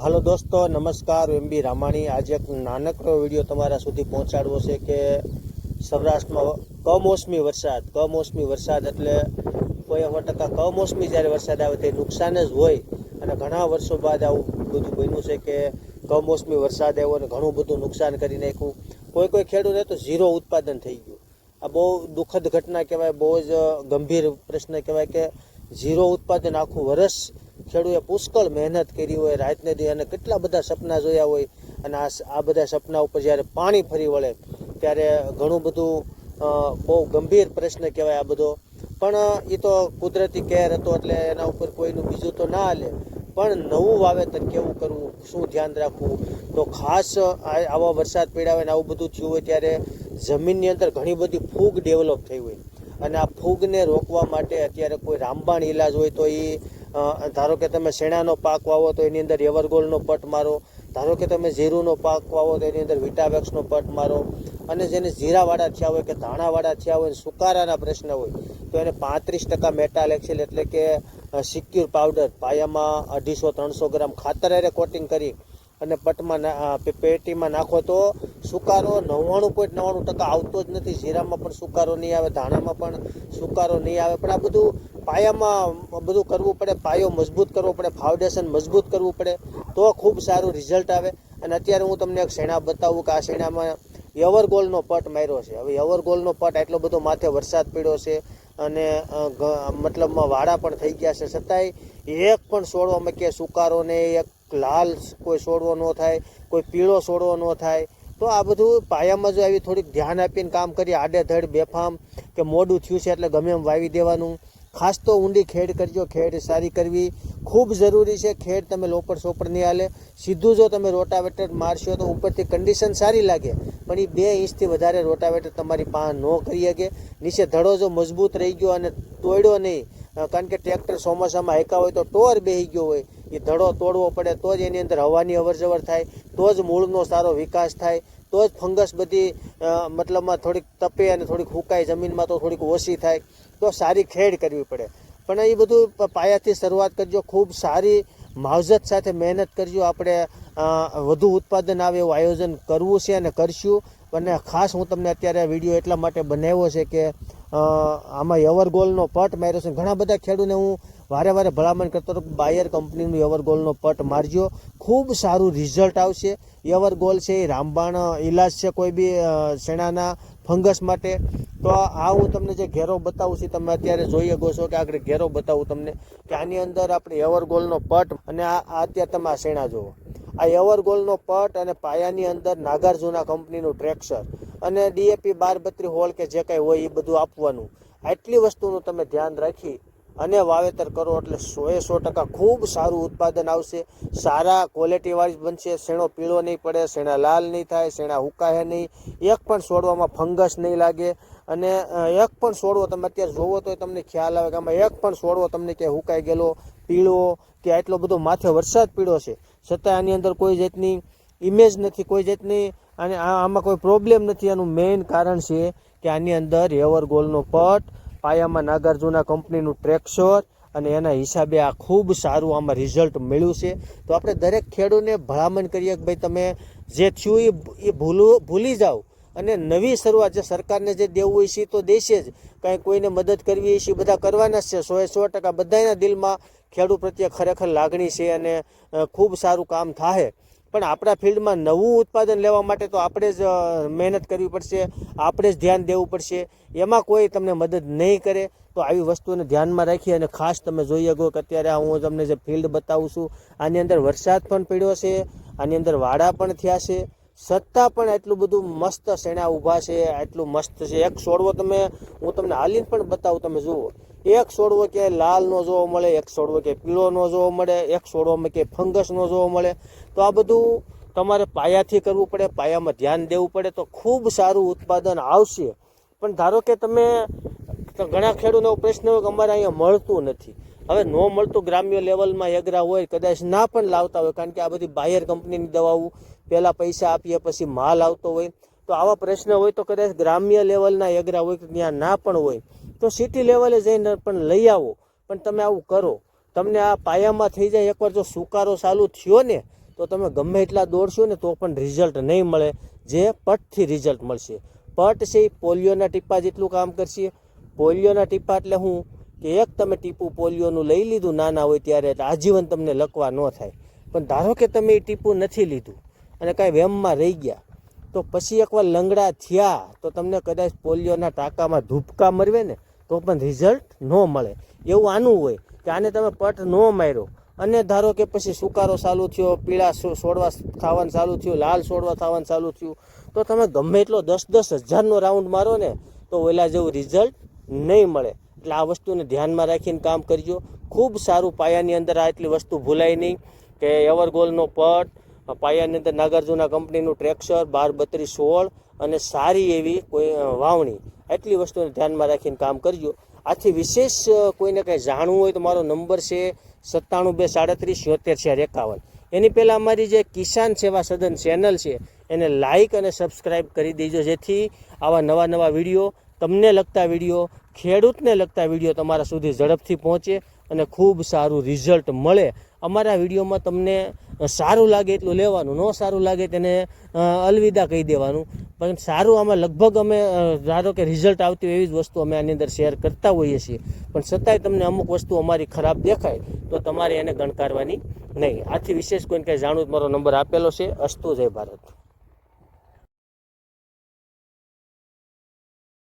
હાલો દોસ્તો, નમસ્કાર એમબી રામાણી. આજે એક નાનકડો વીડિયો તમારા સુધી પહોંચાડવો છે કે સૌરાષ્ટ્રમાં કમોસમી વરસાદ કમોસમી વરસાદ એટલે કોઈ સો ટકા કમોસમી જ્યારે વરસાદ આવે તે નુકસાન જ હોય. અને ઘણા વર્ષો બાદ આવું બધું બન્યું છે કે કમોસમી વરસાદ આવ્યો અને ઘણું બધું નુકસાન કરી નાખ્યું. કોઈ કોઈ ખેડૂતે તો ઝીરો ઉત્પાદન થઈ ગયું. આ બહુ દુઃખદ ઘટના કહેવાય, બહુ જ ગંભીર પ્રશ્ન કહેવાય કે ઝીરો ઉત્પાદન આખું વર્ષ ખેડૂએ પુષ્કળ મહેનત કરી હોય, રાતને દી અને કેટલા બધા સપના જોયા હોય અને આ આ બધા સપના ઉપર જ્યારે પાણી ફરી વળે, ત્યારે ઘણું બધું બહુ ગંભીર પ્રશ્ન કહેવાય આ બધો. પણ એ તો કુદરતી કેર હતો એટલે એના ઉપર કોઈનું બીજું તો ના હાલે. પણ નવું વાવેતર કેવું કરવું, શું ધ્યાન રાખવું? તો ખાસ આવા વરસાદ પડ્યા હોય ને આવું બધું થયું હોય ત્યારે જમીનની અંદર ઘણી બધી ફૂગ ડેવલપ થઈ હોય. અને આ ફૂગને રોકવા માટે અત્યારે કોઈ રામબાણ ઈલાજ હોય તો એ ધારો કે તમે શેણાનો પાક વાવો તો એની અંદર એવરગોલનો પટ મારો. ધારો કે તમે જીરુનો પાક વાવો તો એની અંદર વિટાવેક્સનો પટ મારો. અને જેને જીરાવાળા થયા હોય કે ધાણાવાળા થયા હોય સુકારાના પ્રશ્ન હોય, તો એને પાંત્રીસ ટકા મેટાલેક્સિલ એટલે કે સિક્યુર પાવડર, પાયામાં અઢીસો, ત્રણસો ગ્રામ ખાતર એને કોટિંગ કરી. અને પટમાં પેટીમાં નાખો તો સુકારો નવ્વાણું પોઈન્ટ નવ્વાણું ટકા આવતો જ નથી. જીરામાં પણ સુકારો નહીં આવે, ધાણામાં પણ સુકારો નહીં આવે. પણ આ બધું પાયામાં બધું કરવું પડે, પાયો મજબૂત કરવો પડે ફાઉન્ડેશન મજબૂત કરવું પડે, તો ખૂબ સારું રિઝલ્ટ આવે. અને અત્યારે હું તમને એક શેણા બતાવું કે આ શેણામાં યવરગોલનો પટ માર્યો છે. હવે યવરગોલનો પટ એટલો બધો માથે વરસાદ પડ્યો છે અને મતલબમાં વાડા પણ થઈ ગયા છે. છતાંય એક પણ છોડવામાં કે સુકારો ને એક લાલ કોઈ છોડવો ન થાય, કોઈ પીળો છોડવો ન થાય. તો આ બધું પાયામાં જો આવી થોડીક ધ્યાન આપીને કામ કરીએ આડેધડ બેફામ, કે મોડું થયું છે એટલે ગમે એમ વાવી દેવાનું. ખાસ તો ઊંડી ખેડ કરજો, ખેડ સારી કરવી. ખૂબ જરૂરી છે ખેડ તમે લોપડ સોપડ નહીં હાલે. સીધું જો તમે રોટાવેટર મારશો તો ઉપરથી કન્ડિશન સારી લાગે. પણ એ બે ઇંચથી વધારે રોટાવેટર તમારી પાસે ન કરી શકે. નીચે ધડો જો મજબૂત રહી ગયો અને તોડ્યો નહીં કારણ કે ટ્રેક્ટર ચોમાસામાં હેકા હોય તો ટોર બેહી ગયો હોય. એ ધડો તોડવો પડે તો જ એની અંદર હવાની અવરજવર થાય, તો જ મૂળનો સારો વિકાસ થાય, તો જ ફંગસ બધી મતલબમાં થોડીક તપે અને થોડીક હુકાય, જમીનમાં તો થોડીક ઓછી થાય. તો સારી ખેડ કરવી પડે. પણ એ બધું પાયાથી શરૂઆત કરજો, ખૂબ સારી માવજત સાથે મહેનત કરજો. આપણે વધુ ઉત્પાદન આવે એવું આયોજન કરવું છે અને કરશું. અને ખાસ હું તમને અત્યારે વીડિયો એટલા માટે બનાવ્યો છે કે આમાં યવરગોલનો પટ માર્યો છે. ઘણા બધા ખેડૂતને હું વારે વારે ભલામણ કરતો હતો બાયર કંપનીનું એવરગોલનો પટ મારજો. ખૂબ સારું રિઝલ્ટ આવશે. એવરગોલ છે એ રામબાણ ઇલાજ છે કોઈ બી શેણાના ફંગસ માટે. તો આ હું તમને જે ઘેરો બતાવું છું તમે અત્યારે જોઈ શકો છો કે આગળ ઘેરો બતાવું તમને કે આની અંદર આપણે એવરગોલનો પટ અને આ અત્યારે તમે આ શેણા જુઓ. આ એવરગોલનો પટ અને પાયાની અંદર નાગાર્જુના કંપનીનું ટ્રેક્સર અને ડીએપી બાર બત્રી હોલ કે જે કાંઈ હોય એ બધું આપવાનું. આટલી વસ્તુનું તમે ધ્યાન રાખી અને વાવેતર કરો એટલે સોએ સો ટકા ખૂબ સારું ઉત્પાદન આવશે. સારા ક્વોલિટીવાળી બનશે. શેણો પીળો નહીં પડે, શેણા લાલ નહીં થાય, શેણા હુકાય નહીં. એક પણ છોડવામાં ફંગસ નહીં લાગે. અને એક પણ છોડવો તમે અત્યારે જોવો તો તમને ખ્યાલ આવે કે આમાં એક પણ છોડવો તમને ક્યાંય હુકાઈ ગયેલો. પીળો કે આટલો બધો માથે વરસાદ પીળો છે. છતાં આની અંદર કોઈ જાતની ઇમેજ નથી, કોઈ જાતની અને આમાં કોઈ પ્રોબ્લેમ નથી. આનું મેઇન કારણ છે કે આની અંદર એવર ગોલનો પટ પાયામાં નાગાર્જુના કંપનીનું ટ્રેક્સર અને એના હિસાબે આ ખૂબ સારું આમાં રિઝલ્ટ મળ્યું છે. તો આપણે દરેક ખેડૂતને ભલામણ કરીએ કે ભાઈ તમે જે થયું એ ભૂલું, ભૂલી જાઓ અને નવી શરૂઆત, જે સરકારને જે દેવું હોય છે તો દેશે જ. કાંઈ કોઈને મદદ કરવી હોય છે બધા કરવાના જ છે. સો એ સો ટકા બધાના દિલમાં ખેડૂત પ્રત્યે ખરેખર લાગણી છે અને ખૂબ સારું કામ થાય પણ આપણા ફિલ્ડમાં નવું ઉત્પાદન લેવા માટે તો આપણે જ મહેનત કરવી પડશે, આપણે જ ધ્યાન દેવું પડશે. એમાં કોઈ તમને મદદ નહીં કરે, તો આવી વસ્તુને ધ્યાનમાં રાખી અને ખાસ તમે જોઈ શકો કે અત્યારે હું તમને જે ફિલ્ડ બતાવું છું, આની અંદર વરસાદ પણ પડ્યો છે, આની અંદર વાડા પણ થયા છે. છતાં પણ એટલું બધું મસ્ત શેણા ઊભા છે, એટલું મસ્ત છે. એક છોડવો તમે, હું તમને હાલીને પણ બતાવું, તમે જુઓ. એક છોડવો કે લાલ નો જોવા મળે, એક છોડવો કે પીળો નો જોવા મળે, એક છોડવામાં કે ફંગસ નો જોવા મળે. તો આ બધું તમારે પાયાથી કરવું પડે, પાયામાં ધ્યાન દેવું પડે, તો ખૂબ સારું ઉત્પાદન આવશે. પણ ધારો કે તમે, ઘણા ખેડૂતનો પ્રશ્ન હોય કે અમારે અહીંયા મળતું નથી. હવે ન મળતું ગ્રામ્ય લેવલમાં એગ્રા હોય, કદાચ ના પણ લાવતા હોય, કારણ કે આ બધી બાયર કંપનીની દવાઓ પહેલાં પૈસા આપીએ, પછી માલ આવતો હોય. તો આવા પ્રશ્ન હોય તો કદાચ ગ્રામ્ય લેવલના એગ્રા હોય કે ત્યાં ના પણ હોય. તો સિટી લેવલે જઈને પણ લઈ આવો, પણ તમે આવું કરો. તમને આ પાયામાં થઈ જાય, એકવાર જો સુકારો ચાલુ થયો ને, તો તમે ગમે એટલા દોડશો ને, તો પણ રિઝલ્ટ નહીં મળે. જે પટથી રિઝલ્ટ મળશે. પટ છે એ પોલિયોના ટીપા જેટલું કામ કરશે. પોલિયોના ટીપા એટલે હું કે એક તમે ટીપું પોલિયોનું લઈ લીધું નાના હોય ત્યારે આજીવન તમને લકવા ન થાય. પણ ધારો કે તમે એ ટીપું નથી લીધું અને કાંઈ વેમમાં રહી ગયા, તો પછી એકવાર લંગડા થયા તો તમને કદાચ પોલિયોના ટાંકામાં ધૂપકા મરવે ને તો પણ રિઝલ્ટ ન મળે. એવું આનું હોય કે આને તમે પટ ન માર્યો. અને ધારો કે પછી સુકારો ચાલુ થયો, પીળા છોડવા ખાવાનું ચાલુ થયું, લાલ છોડવા થવાનું ચાલુ થયું, તો તમે ગમે એટલો દસ દસ હજારનો રાઉન્ડ મારો ને તો ઓલા જેવું રિઝલ્ટ નહીં મળે. એટલે આ વસ્તુને ધ્યાનમાં રાખીને કામ કરજો. ખૂબ સારું પાયાની અંદર આ એટલી વસ્તુ ભૂલાય નહીં કે એવરગોલનો પટ, પાયાની અંદર નાગાર્જુના કંપનીનું ટ્રેક્સર, બાર બત્રીસ સોળ અને સારી એવી કોઈ વાવણી. એટલી વસ્તુને ધ્યાનમાં રાખીને કામ કરજો. આથી વિશેષ કોઈને કંઈ જાણવું હોય તો મારો નંબર છે સત્તાણું બે સાડત્રીસ સિત્તેર ચાર એકાવન. એની પહેલાં અમારી જે કિસાન સેવા સદન ચેનલ છે એને લાઇક અને સબસ્ક્રાઈબ કરી દેજો જેથી આવા નવા નવા વીડિયો તમને લગતા વીડિયો ખેડૂતને લગતા વીડિયો તમારા સુધી ઝડપથી પહોંચે અને ખૂબ સારું રિઝલ્ટ મળે. અમારા વિડીયોમાં તમને સારું લાગે એટલું લેવાનું, ન સારું લાગે તેને અલવિદા કહી દેવાનું. પણ સારું આમાં લગભગ અમે ધારો કે રિઝલ્ટ આવતી એવી જ વસ્તુ અમે આની અંદર શેર કરતા હોઈએ છીએ. પણ છતાંય તમને અમુક વસ્તુ અમારી ખરાબ દેખાય, તો તમારે એને ગણકારવાની નહીં. આથી વિશેષ કોઈને કંઈ જાણવું મારો નંબર આપેલો છે. અસ્તુ જય ભારત.